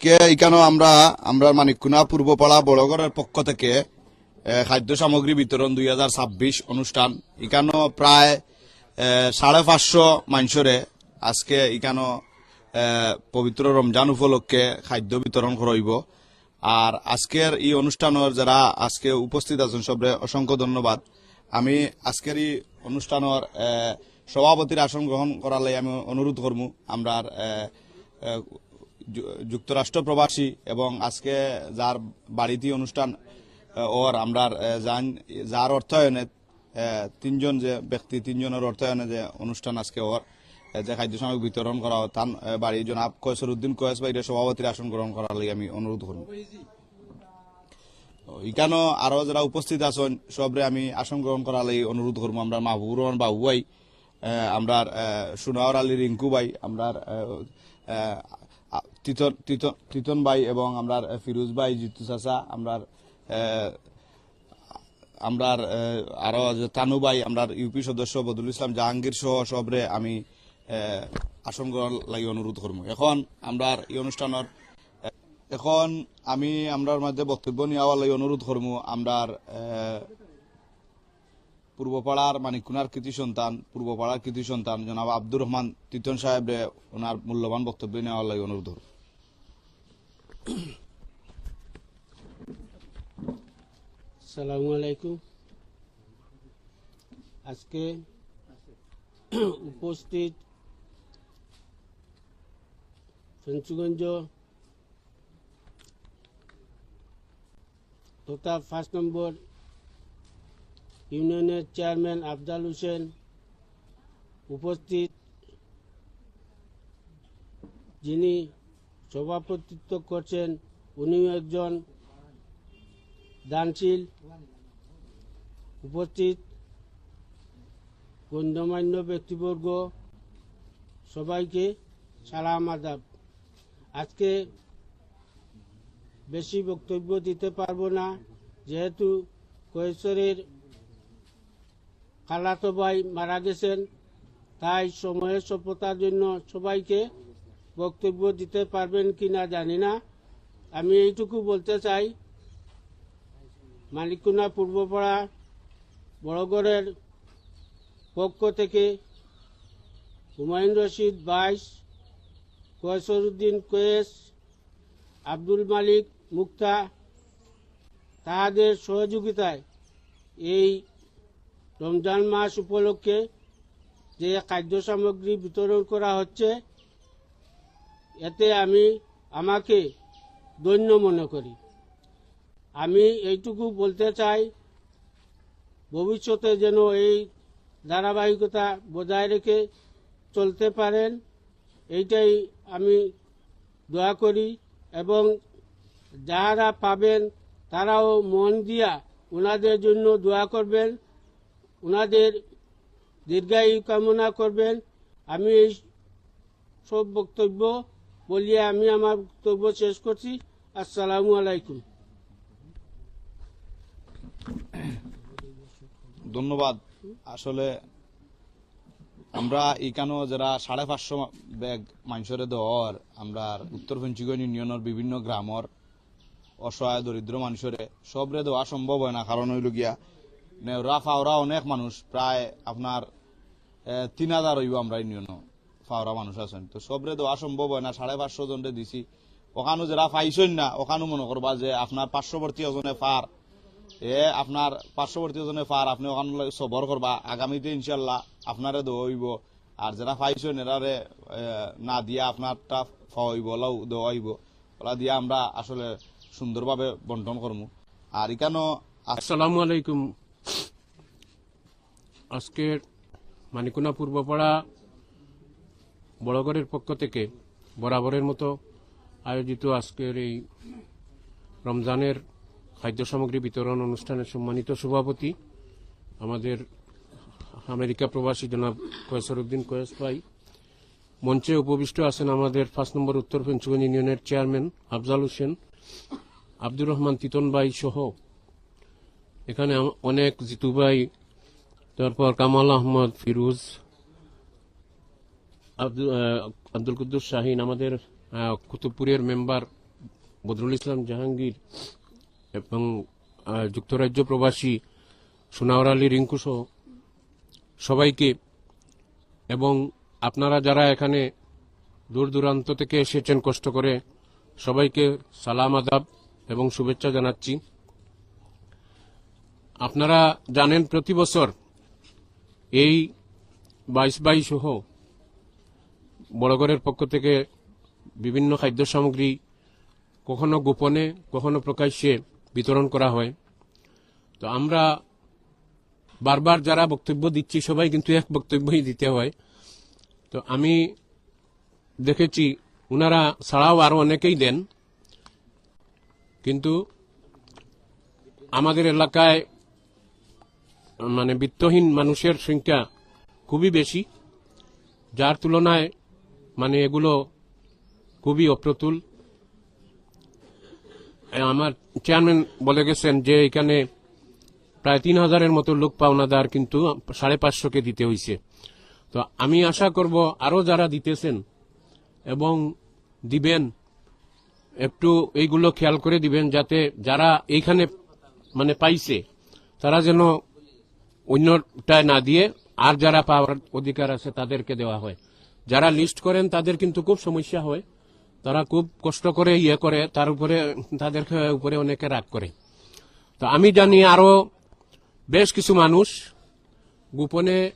আজকে এখানে আমরা আমরা মানিকুনা পূর্বপাড়া বড়গড়ের পক্ষ থেকে খাদ্য সামগ্রী বিতরণ দুই হাজার ছাব্বিশ অনুষ্ঠান। এখানে প্রায় সাড়ে পাঁচশো মানুষরে আজকে এখানে পবিত্র রমজান উপলক্ষে খাদ্য বিতরণ করইব। আর আজকের এই অনুষ্ঠানের যারা আজকে উপস্থিত আছেন সবরে অসংখ্য ধন্যবাদ। আমি আজকের এই অনুষ্ঠানের সভাপতির আসন গ্রহণ করালে আমি অনুরোধ করব আমরা যুক্তরাষ্ট্র প্রবাসী এবং আজকে যার বাড়িতে অনুষ্ঠান ওর, আমরা যার অর্থায়নে তিনজন যে ব্যক্তি, তিনজনের অর্থায়নে যে অনুষ্ঠান আজকে ওর যে খাদ্য সামগ্রী বিতরণ করা হয়, তার বাড়ি জনাব কয়েসর উদ্দিন কয়েস বাইরে সভাপতির আসন গ্রহণ করার লাগে আমি অনুরোধ করব। এখানেও আরও যারা উপস্থিত আছেন, সবরে আমি আসন গ্রহণ করার লাগি অনুরোধ করব। আমরা মাহবুবুর রহমান বাবু ভাই আমরা সুনাওয়ার আলী রিঙ্কু ভাই আমরা তিতন তিতন তিতন ভাই এবং আমরা ফিরোজ ভাই, জিতু চাচা আমরা আমরা আরও তানু ভাই আমরা ইউপি সদস্য বদুল ইসলাম জাহাঙ্গীর সহ সবরে আমি আসন গ্রহণ লাগি অনুরোধ করব। এখন আমরা এই অনুষ্ঠানের এখন আমি আমরার মধ্যে বক্তব্য নেওয়ার লাগি অনুরোধ করব। আমরার পূর্বপাড়ার মানিকুনার কৃতি সন্তান, পূর্বপাড়ার কৃতি সন্তান জনাব আব্দুর রহমান তিতন সাহেব ওনার মূল্যবান বক্তব্য নেওয়ার লাগি অনুরোধ সালামু আলাইকুম। আজকে উপস্থিত ফেঞ্চুগঞ্জ তথা ফার্স্ট নম্বর ইউনিয়নের চেয়ারম্যান আফজাল হোসেন উপস্থিত, যিনি সভাপতিত্ব করছেন, উনিও একজন দানশীল উপস্থিত, গণ্যমান্য ব্যক্তিবর্গ, সবাইকে সালাম আদাব। আজকে বেশি বক্তব্য দিতে পারব না, যেহেতু কৈশোরের খালাতো ভাই মারা গেছেন। তাই সময়ের সভ্যতার জন্য সবাইকে বক্তব্য দিতে পারবেন কি না জানি না। আমি এইটুকু বলতে চাই মালিকুনা পূর্বপাড়া বড়গড়ের পক্ষ থেকে হুমায়ুন রশিদ, বাইশ কয়সরুদ্দিন কোয়েস, আব্দুল মালিক মুক্তা, তাহাদের সহযোগিতায় এই রমজান মাস উপলক্ষে যে খাদ্য সামগ্রী বিতরণ করা হচ্ছে, এতে আমি আমাকে ধন্য মনে করি। আমি এইটুকু বলতে চাই, ভবিষ্যতে যেন এই ধারাবাহিকতা বজায় রেখে চলতে পারেন, এইটাই আমি দোয়া করি এবং যাহারা পাবেন তারাও মন দিয়া ওনাদের জন্য দোয়া করবেন। ওনাদের দীর্ঘায়ু কামনা করবেন। আমি এই সব বক্তব্য বলিয়ে আমি আমার বক্তব্য শেষ করছি। আসসালামু আলাইকুম। ধন্যবাদ। আসলে আমরা এখানেও যারা সাড়ে পাঁচশো ব্যাগ মানুষের দর আমরা উত্তর পঞ্চগঞ্জ ইউনিয়নের বিভিন্ন গ্রামর অসহায়, দরিদ্র মানুষের সবরে দেওয়া সম্ভব হয় না। কারণ হইল গিয়া নেওরা ফাওরা অনেক মানুষ, প্রায় আপনার তিন হাজার হইব আমরা ইউনিয়ন ফাওরা মানুষ আছেন। তো সবরে দেওয়া সম্ভব হয় না, সাড়ে পাঁচশো জনরে দিছি। ওখানো যারা পাইছেন না, ওখানো মনে করবা যে আপনার পার্শ্ববর্তী ওজনে ফার। এ, আপনার পার্শ্ববর্তী জনে পার আপনি ওখানে সবর করবা, আগামীতে ইনশাল্লাহ আপনারে দৌড়াইব আর যারা পাইছেন এরারে না দিয়া আপনারটা ফাইব ওলাও দৌড়াইব ওলা দিয়া আমরা আসলে সুন্দরভাবে বন্টন করব আর এখানেও আস- আসসালামু আলাইকুম। আজকের মানিকুনা পূর্বপাড়া বড়গড়ের পক্ষ থেকে বরাবরের মতো আয়োজিত আজকের এই রমজানের খাদ্য সামগ্রী বিতরণ অনুষ্ঠানের সম্মানিত সভাপতি আমাদের আমেরিকা প্রবাসী জনাব কয়েসর উদ্দিন কয়েস ভাই। মঞ্চে উপবিষ্ট আছেন আমাদের পাঁচ নম্বর উত্তর পঞ্চগঞ্জ ইউনিয়নের চেয়ারম্যান আফজাল হোসেন, আব্দুর রহমান তিতন ভাই সহ। এখানে অনেক জিতু ভাই তারপর কামাল আহমদ ফিরোজ, আব্দুল কুদ্দুস শাহিন আমাদের কুতুবপুরের মেম্বার বদরুল ইসলাম জাহাঙ্গীর এবং যুক্তরাজ্য প্রবাসী সোনাওয়ার আলী রিঙ্কু সহ সবাইকে। এবং আপনারা যারা এখানে দূর দূরান্ত থেকে এসেছেন কষ্ট করে, সবাইকে সালাম, আদাব এবং শুভেচ্ছা জানাচ্ছি। আপনারা জানেন প্রতি বছর এই বাইশ বাইশ সহ বড়গড়ের পক্ষ থেকে বিভিন্ন খাদ্য সামগ্রী কখনো গোপনে, কখনো প্রকাশ্যে বিতরণ করা হয়। তো আমরা বারবার যারা বক্তব্য দিচ্ছি, সবাই কিন্তু এক বক্তব্যই দিতে হয়। তো আমি দেখেছি, উনারা ছাড়াও আরও অনেকেই দেন। কিন্তু আমাদের এলাকায় মানে বিত্তহীন মানুষের সংখ্যা খুবই বেশি, যার তুলনায় মানে এগুলো খুবই অপ্রতুল। আমার চেয়ারম্যান বলে গেছেন যে এখানে প্রায় তিন হাজারের মতো লোক পাওনাদার কিন্তু সাড়ে পাঁচশোকে দিতে হয়েছে তো আমি আশা করব আরও যারা দিতেছেন এবং দিবেন, একটু এইগুলো খেয়াল করে দিবেন যাতে যারা এইখানে মানে পাইছে, তারা যেন অন্যটায় না দিয়ে আর যারা পাওয়ার অধিকার আছে তাদেরকে দেওয়া হয়। যারা লিস্ট করেন তাদের কিন্তু খুব সমস্যা হয়। তারা খুব কষ্ট করে ইয়ে করে, তার উপরে তাদের উপরে অনেকে রাগ করে। তো আমি জানি আরও বেশ কিছু মানুষ গোপনে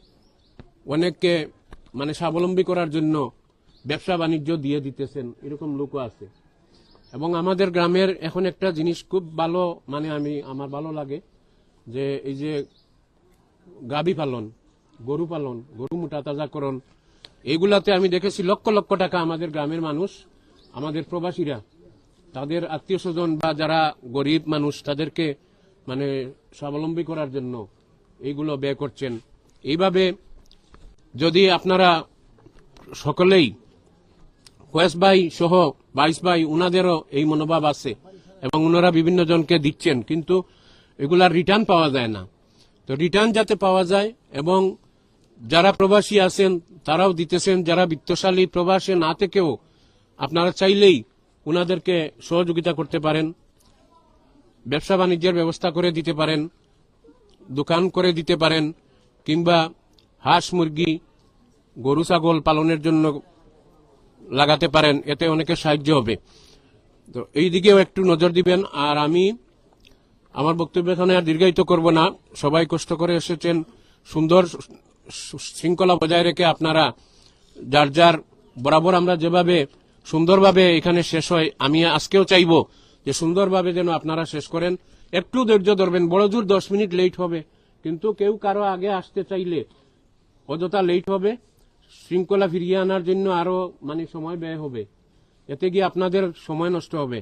অনেককে মানে স্বাবলম্বী করার জন্য ব্যবসা বাণিজ্য দিয়ে দিতেছেন, এরকম লোকও আছে। এবং আমাদের গ্রামের এখন একটা জিনিস খুব ভালো মানে আমি, আমার ভালো লাগে যে এই যে গাভী পালন, গরু পালন, গরু মোটা তাজাকরণ এইগুলাতে আমি দেখেছি লক্ষ লক্ষ টাকা আমাদের গ্রামের মানুষ, আমাদের প্রবাসীরা, তাদের আত্মীয় স্বজন বা যারা গরিব মানুষ, তাদেরকে মানে স্বাবলম্বী করার জন্য এইগুলো ব্যয় করছেন। এইভাবে যদি আপনারা সকলেই কয়েস ভাই সহ বাইশ ভাই উনাদেরও এই মনোভাব আছে এবং উনারা বিভিন্ন জনকে দিচ্ছেন, কিন্তু এগুলার রিটার্ন পাওয়া যায় না। তো রিটার্ন যাতে পাওয়া যায় এবং যারা প্রবাসী আছেন, তারাও দিতেছেন, যারা বিত্তশালী, প্রবাসে না থেকেও আপনারা চাইলেই উনাদেরকে সহযোগিতা করতে পারেন, ব্যবসা বাণিজ্যের ব্যবস্থা করে দিতে পারেন, দোকান করে দিতে পারেন, কিংবা হাঁস মুরগি, গরু, ছাগল পালনের জন্য লাগাতে পারেন, এতে অনেকের সাহায্য হবে। তো এই দিকেও একটু নজর দিবেন। আর আমি আমার বক্তব্য এখানে আর দীর্ঘায়িত করব না। সবাই কষ্ট করে এসেছেন। সুন্দর শৃঙ্খলা বজায় রেখে আপনারা যার যার বরাবর আমরা যেভাবে সুন্দরভাবে এখানে শেষ হয়, আমি আজকেও চাইব যে সুন্দরভাবে যেন আপনারা শেষ করেন। একটু ধৈর্য ধরবেন, বড় জোর দশ মিনিট লেট হবে। কিন্তু কেউ কারও আগে আসতে চাইলে অযথা লেট হবে। শৃঙ্খলা ফিরিয়ে আনার জন্য আরও মানে সময় ব্যয় হবে। এতে গিয়ে আপনাদের সময় নষ্ট হবে।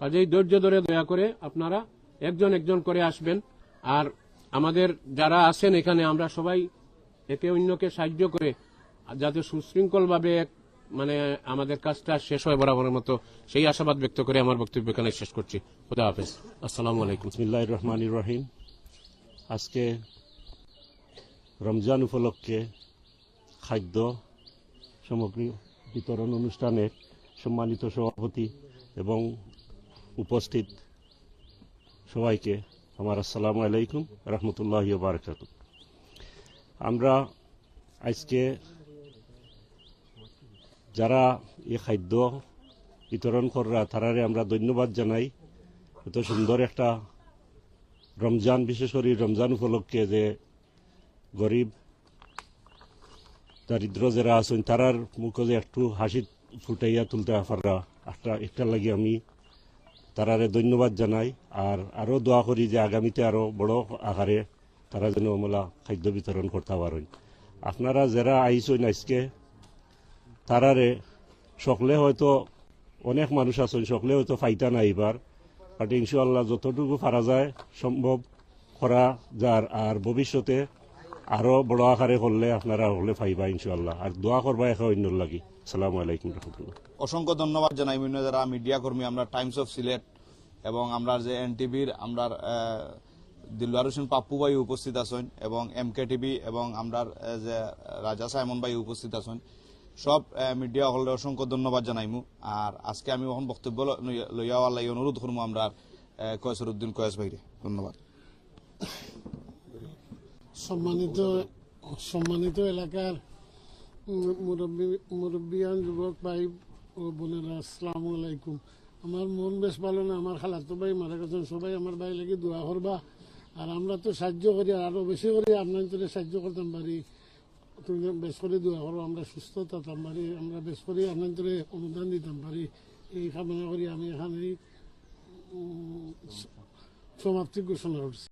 কাজেই ধৈর্য ধরে দয়া করে আপনারা একজন একজন করে আসবেন। আর আমাদের যারা আছেন এখানে, আমরা সবাই একে অন্যকে সাহায্য করে যাতে সুশৃঙ্খলভাবে মানে আমাদের কাজটা শেষ হয় বরাবরের মতো। সেই আশাবাদ ব্যক্ত করে আমার বক্তব্য এখানে শেষ করছি। খুদা হাফেজ। আসসালামু আলাইকুম। বিসমিল্লাহ রহমান রহিম। আজকে রমজান উপলক্ষে খাদ্য সামগ্রী বিতরণ অনুষ্ঠানের সম্মানিত সভাপতি এবং উপস্থিত সবাইকে আমার আসসালামু আলাইকুম, রহমতুল্লাহ বারকাত আমরা আজকে যারা এ খাদ্য বিতরণ করা তারারে আমরা ধন্যবাদ জানাই। এত সুন্দর একটা রমজান, বিশেষ করে রমজান উপলক্ষে যে গরিব, দারিদ্র যারা আছেন, তারার মুখে যে একটু হাসি ফুটাইয়া তুলতে পারা একটা একটা লাগি আমি তারারে ধন্যবাদ জানাই। আর আরও দোয়া করি যে আগামীতে আরও বড় আকারে তারা যেন আমলা খাদ্য বিতরণ করতে পারেন। আপনারা যারা আইসেন আজকে, তারারে সকলে হয়তো অনেক মানুষ আছেন, সকলে হয়তো ফাইতা না এবার বাট ইনশাল্লাহ যতটুকু পারা যায়, সম্ভব করা যার। আর ভবিষ্যতে আরও বড় আকারে করলে আপনারা হলে পাইবা ইনশাল্লাহ আর দোয়া করবা একা অন্য লাগি। সালাম আলাইকুম রহমতুল্লাহ। অসংখ্য ধন্যবাদ জানাই বিভিন্ন যারা মিডিয়া কর্মী আমরা টাইমস অফ সিলেট এবং আমরা যে এনটিভির আমরা দিলওয়ার হোসেন পাপ্পু ভাই উপস্থিত আছেন এবং এম কে টিভি এবং আমরা যে রাজা সাইমন ভাই উপস্থিত আছেন সব মিডিয়া হলে অসংখ্য ধন্যবাদ জানাইমু। আর আজকে আমি এখন বক্তব্য ল- লইয়া- আল্লাহ অনুরোধ করব আমরা কয়েসর উদ্দিন কয়েস ভাইরে। ধন্যবাদ। সম্মানিত সম্মানিত এলাকার মুরব্বী, মুরব্বিয়ান যুবক ভাই ও বোনেরা, আসসালামু আলাইকুম। আমার মন বেশ ভালো না, আমার খালাতো ভাই মারা গেছেন, সবাই আমার ভাই লাগি দোয়া করবা। আর আমরা তো সাহায্য করি, আরও বেশি করে, আপনার তোরে সাহায্য করতাম পারি তুমি বেশ করে দোয়া করো, আমরা সুস্থ থাকতাম পারি আমরা বেশ করে আপনার তোরে অনুদান দিতাম পারি এই কামনা করি, আমি এখানে সমাপ্তি ঘোষণা করছি।